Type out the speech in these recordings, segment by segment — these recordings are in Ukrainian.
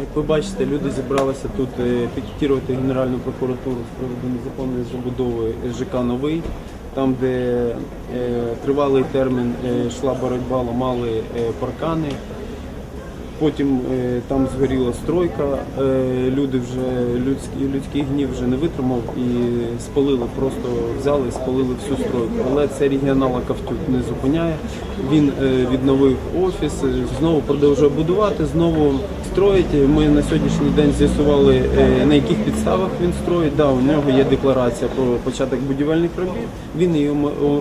Як ви бачите, люди зібралися тут е, пікетувати Генеральну прокуратуру з приводу незаконної забудови ЖК Новий, там, де е, тривалий термін е, йшла боротьба, ламали паркани. Потім там згоріла стройка, люди вже людський, людський гнів вже не витримав і спалили, просто взяли і спалили всю стройку. Але це регіонала Кавтюк не зупиняє. Він відновив офіс, знову продовжує будувати, знову строїть. Ми на сьогоднішній день з'ясували, е, на яких підставах він строїть. Да, у нього є декларація про початок будівельних робіт. Він її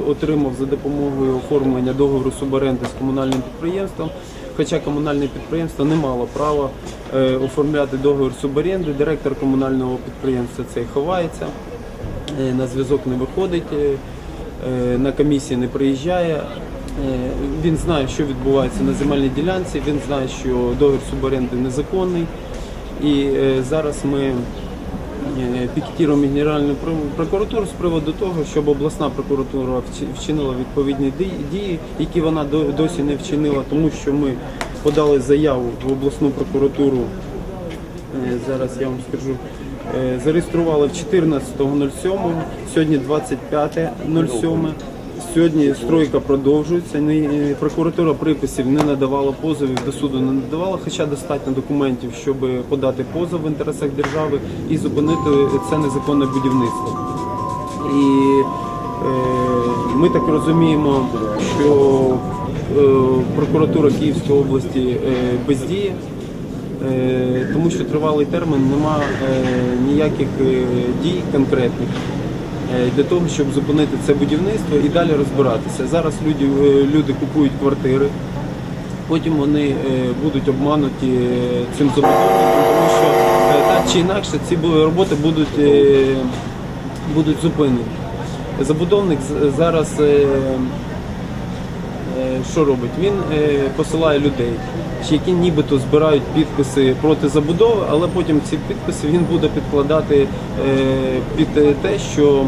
отримав за допомогою оформлення договору суборенди з комунальним підприємством. Хоча комунальне підприємство не мало права е, оформляти договір суборенди, директор комунального підприємства цей ховається, е, на зв'язок не виходить, на комісії не приїжджає. Е, Він знає, що відбувається на земельній ділянці, він знає, що договір суборенди незаконний. І е, зараз ми е, пікетуємо Генеральну прокуратуру з приводу того, щоб обласна прокуратура вчинила відповідні дії, які вона досі не вчинила, тому що ми подали заяву в обласну прокуратуру. Зараз я вам скажу. Зареєстрували в 14.07, сьогодні 25.07. Сьогодні стройка продовжується. Е, Прокуратура приписів не надавала позовів до суду, не надавала, хоча достатньо документів, щоб подати позов в інтересах держави і зупинити це незаконне будівництво. І е, ми так розуміємо, що е, прокуратура Київської області е, бездіє. Тому що тривалий термін нема ніяких дій конкретних для того, щоб зупинити це будівництво і далі розбиратися. Зараз люди, е, люди купують квартири, потім вони е, будуть обмануті е, цим забудовником, тому що е, так чи інакше ці роботи будуть, е, будуть зупинені. Забудовник зараз е, Е, що робить? Він е, посилає людей, які нібито збирають підписи проти забудови, але потім ці підписи він буде підкладати е, під е, те, що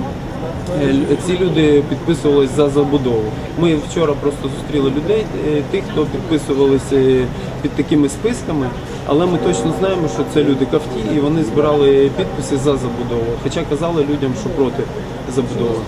е, ці люди підписувались за забудову. Ми вчора просто зустріли людей, е, тих, хто підписувалися е, під такими списками, але ми точно знаємо, що це люди кафті, і вони збирали підписи за забудову. Хоча казали людям, що проти забудови.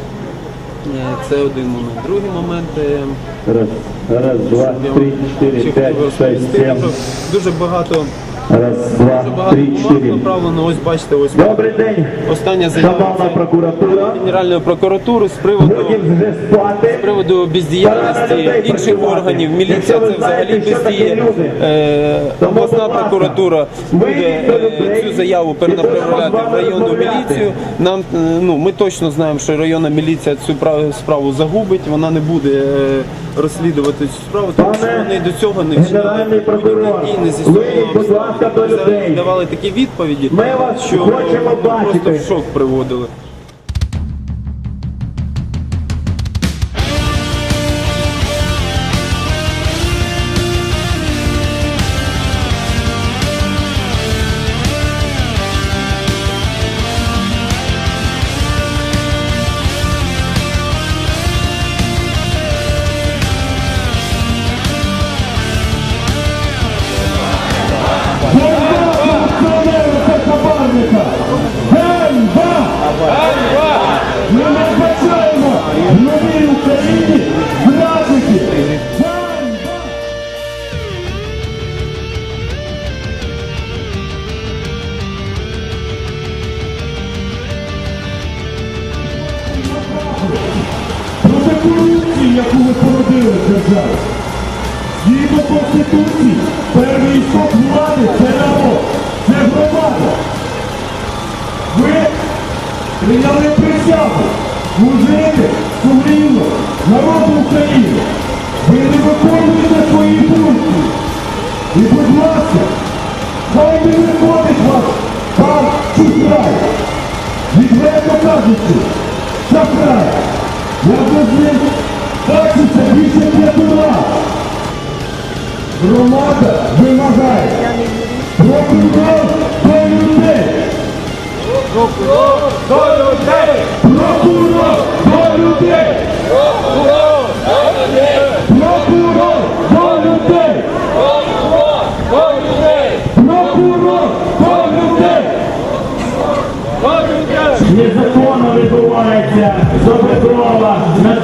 Е, Це один момент. Другий момент. е, Раз, раз, два, три, чотири, пять, шість. Дуже, дуже багато, Раз, два, три, четыре. направлено. Ось бачите, ось Добрий день, остання заява шановна прокуратура. Генеральної прокуратури з приводу Будемо вже спати. з приводу Пора на бездіяльності інших працювати. органів. Якщо Міліція ви це взагалі знаєте, що таке бездіє. люди, Е, Обласна ласка, прокуратура буде вийдіть до людей, е, цю заяву і перенаправляти будемо з в вами районну розмовляти. міліцію. Нам е, ну ми точно знаємо, що районна міліція цю прав- справу загубить. Вона не буде е, розслідувати цю справу, тому що Пане вони до цього не Генеральний прокурор, дій, не з'ясовували вийдіть, будь ласка, до людей. давали такі відповіді, Ми вас що хочемо бачити. просто в шок приводили. яку ви породили в державі. Згідно Конституції, перший істок влади це народ, це громада. Ви прийняли присягу, служити сумлінно народу України. Ви не виконуєте свої функції. І, будь ласка, хай не виходить вас, пан Чухрай. Відверто кажучи, Чухрай, я без 252. Громада вимагає. Прокурор до людей. Прокурор до людей.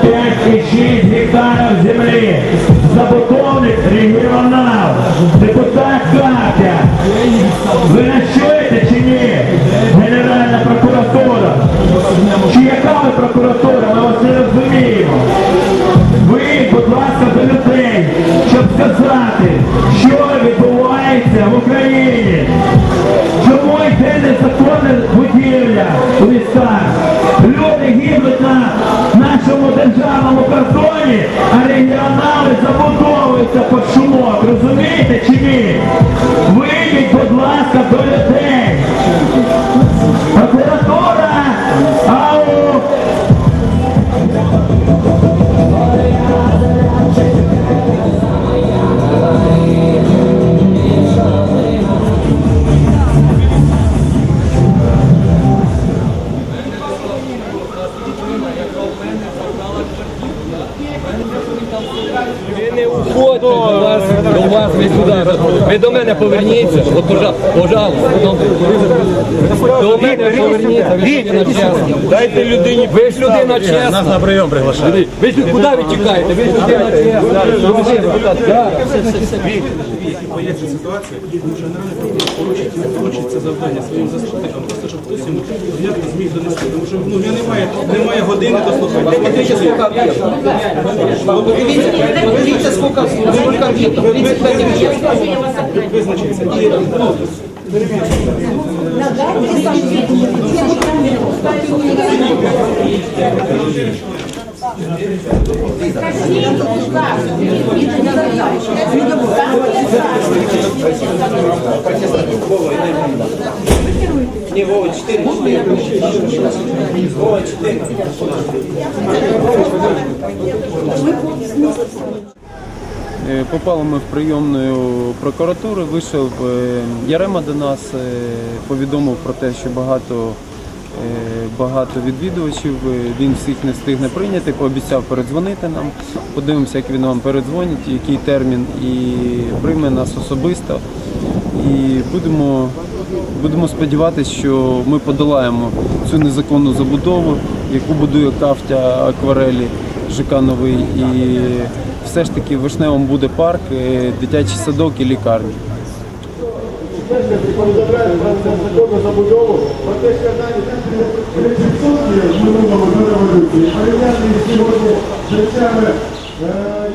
5 і 6 гектарів землі. Забудовник регіонал. Депутат Катя. Ви нас чуєте чи ні? Генеральна прокуратура. Чи яка ви прокуратура? Ми вас не розуміємо. Ви, будь ласка, до людей, щоб сказати, що відбувається в Україні. Чому йде незаконна будівля в лісах? Люди гинуть на... piangiavano per sogni, arriviamo Ви не уходьте до вас, до вас, ви сюди. Ви до мене поверніться. От, пожа- пожалуйста. До, мене поверніться, ви ж. Дайте людині Ви ж людина чесна. Нас на прийом приглашають. Ви ж куди ви тікаєте? Ви ж людина чесна. Да. це завдання своїм заступникам, просто щоб хтось йому зміг донести. Тому що ну, немає години дослухати. Смотрите, сколько объектов. Подивіться, подивіться, сколько, сколько объектов. 35 объектов. Визначиться. Е, Попали ми в прийомну прокуратури, вийшов е, Ярема до нас, е, повідомив про те, що багато, багато відвідувачів, він всіх не встигне прийняти, пообіцяв передзвонити нам. Подивимося, як він вам передзвонить, який термін, і прийме нас особисто. І будемо, будемо сподіватися, що ми подолаємо цю незаконну забудову, яку будує кафтя акварелі ЖК Новий. І все ж таки в Вишневому буде парк, е, дитячий садок і лікарня. про те, що навіть 30% в революції, порівняно сьогодні речами Ірина